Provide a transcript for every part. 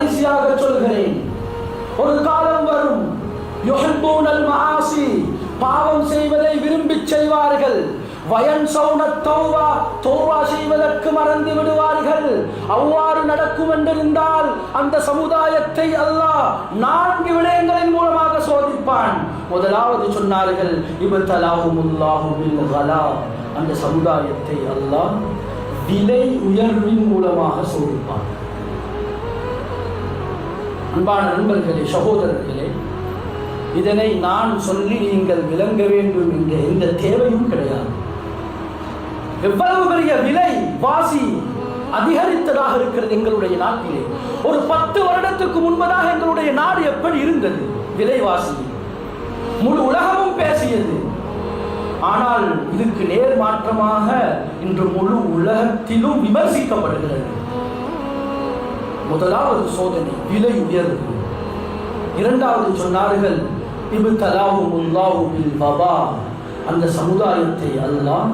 கடைசியாக சொல்கிறேன். ஒரு காலம் வரும். யுஹிப்பூனல் மஆசி பாவம் செய்வதை விரும்பிச் செய்வார்கள். வயன் சௌன தௌவா தௌவா செய்வதற்கு மறந்து விடுவார்கள். அவ்வாறு நடக்கும் என்றிருந்தால் அந்த சமுதாயத்தை அல்லாஹ் நான்கு விடயங்களின் மூலமாக சோதிப்பான். முதலாவது சொன்னார்கள் இபத்தலாஹுமுல்லாஹு பில் கலா அந்த சமுதாயத்தை அல்லாஹ் விலை உயர்வின் மூலமாக சோதிப்பான். அன்பான நண்பர்களே சகோதரர்களே இதனை நான் சொல்லி நீங்கள் விளங்க வேண்டும் என்ற எந்த தேவையும் கிடையாது. எவ்வளவு பெரிய விலை வாசி அதிகரித்ததாக இருக்கிறது எங்களுடைய நாட்டிலே. ஒரு பத்து வருடத்துக்கு முன்பதாக எங்களுடைய நாடு எப்படி இருந்தது? விலைவாசி. முழு உலகமும் பேசியது. ஆனால் இதுக்கு நேர் மாற்றமாக இன்று முழு உலகத்திலும் விமர்சிக்கப்படுகிறது. முதலாவது சோதனை விலை உயர்வு இரண்டாவது சொன்னார்கள் இபு தலாவும் உல்லாவுபில் பபா அந்த சமுதாயத்தை அல்லாஹ்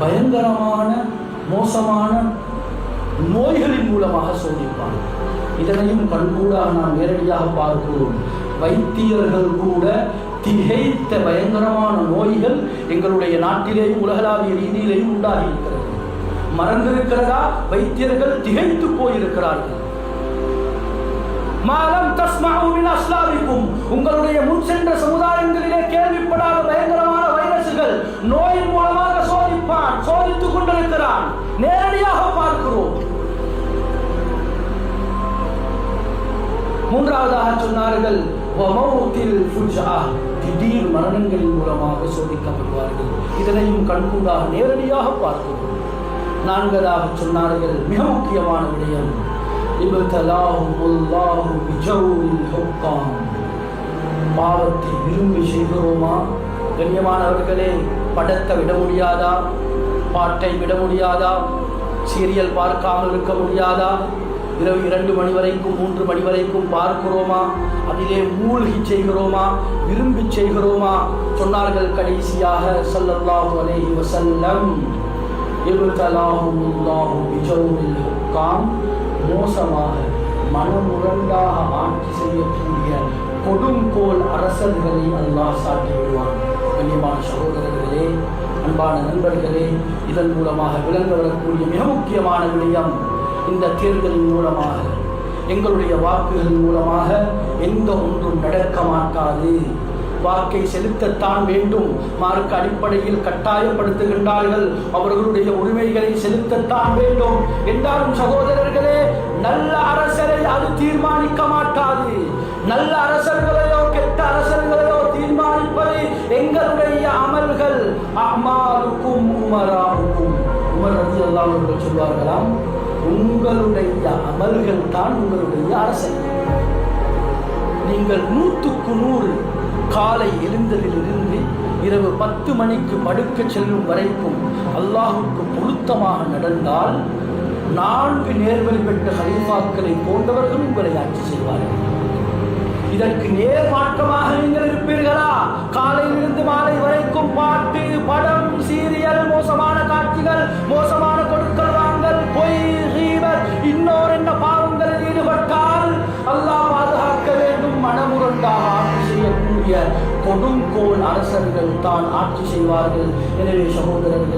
பயங்கரமான மோசமான நோய்களின் மூலமாக சோதிப்பான். இதனையும் கண்கூடாக நாம் நேரடியாக பார்க்கிறோம். வைத்தியர்கள் கூட திகைத்த பயங்கரமான நோய்கள் எங்களுடைய நாட்டிலேயும் உலகளாவிய ரீதியிலேயும் உண்டாகி இருக்கிறது. மறந்திருக்கிறதா? வைத்தியர்கள் திகைத்து போயிருக்கிறார்கள். மாலம் தஸ்மாவின் அஸ்லாவிக்கும் உங்களுடைய முன் சென்ற சமுதாயங்களிலே கேள்விப்படாத பயங்கரமான வைரசுகள் நோயின் மூலமாக சோதிப்பான் சோதித்துக் கொண்டிருக்கிறான். நேரடியாக பார்க்கிறோம். மூன்றாவதாக சொன்னார்கள் திடீர் மரணங்களின் மூலமாக சோதிக்கப்படுவார்கள். இதனையும் கண்கூடாக நேரடியாக பார்க்கிறோம். நான்கதாக சொன்னார்கள். மிக முக்கியமான விடயம். பாவத்தை விரும்பி செய்கிறோமா? கண்ணியமானவர்களே படத்தை விட முடியாதா? பாட்டை விட முடியாதா? சீரியல் பார்க்காமல் இருக்க முடியாதா? இரவு இரண்டு மணி வரைக்கும் மூன்று மணி வரைக்கும் பார்க்கிறோமா? அதிலே மூழ்கி செய்கிறோமா? விரும்பி செய்கிறோமா? சொன்னார்கள் கடைசியாக ஸல்லல்லாஹு அலேஹி வசல்லம் இப்தலாஹுல்லாஹு பிஜௌரில் ஹுக்காம் மோசமாக மனமுரண்டாக ஆட்சி செய்யக்கூடிய கொடுங்கோல் அரசர்களை அல்லாஹ் சாட்டி விடுவான். கண்ணியமான சகோதரர்களே அன்பான நண்பர்களே இதன் மூலமாக விளங்க வரக்கூடிய மிக முக்கியமான விடயம் இந்த தேர்தலின் மூலமாக. எங்களுடைய வாக்குகள் மூலமாக எந்த ஒன்றும் நடக்க மாட்டாது. வாக்கை செலுத்தத்தான் வேண்டும். மார்க்க அடிப்படையில் கட்டாயப்படுத்துகின்றார்கள். அவர்களுடைய உரிமைகளை செலுத்தத்தான் வேண்டும். என்றாலும் சகோதரர்களே நல்ல அரசரை அது தீர்மானிக்க மாட்டாது. நல்ல அரசர்களையோ கெட்ட அரசர்களையோ தீர்மானிப்பது எங்களுடைய அமல்கள். அமாலுக்கும் உமராவுக்கும். உமர் ரதி அவர்கள் சொல்வார்களாம் உங்களுடைய அமல்கள் தான் உங்களுடைய அரசன் நீங்கள் நூற்றுக்கு நூறு காலை எழுந்ததிலிருந்து இரவு பத்து மணிக்கு படுக்க செல்லும் வரைக்கும் அல்லாஹுக்கு பொருத்தமாக நடந்தால் நான்கு நேர்வழி பெற்ற ஹலீஃபாக்களை போன்றவர்கள் உங்களை ஆட்சி செய்வார்கள். இதற்கு நேர் மாற்றமாக நீங்கள் இருப்பீர்களா? காலையிலிருந்து மாலை வரைக்கும் பாட்டு படம் சீரியல் மோசமான காட்சிகள் மோசம் கொடுங்கோல் அரசர்கள் தான் ஆட்சி செய்வார்கள். எனவே சகோதரர்கள்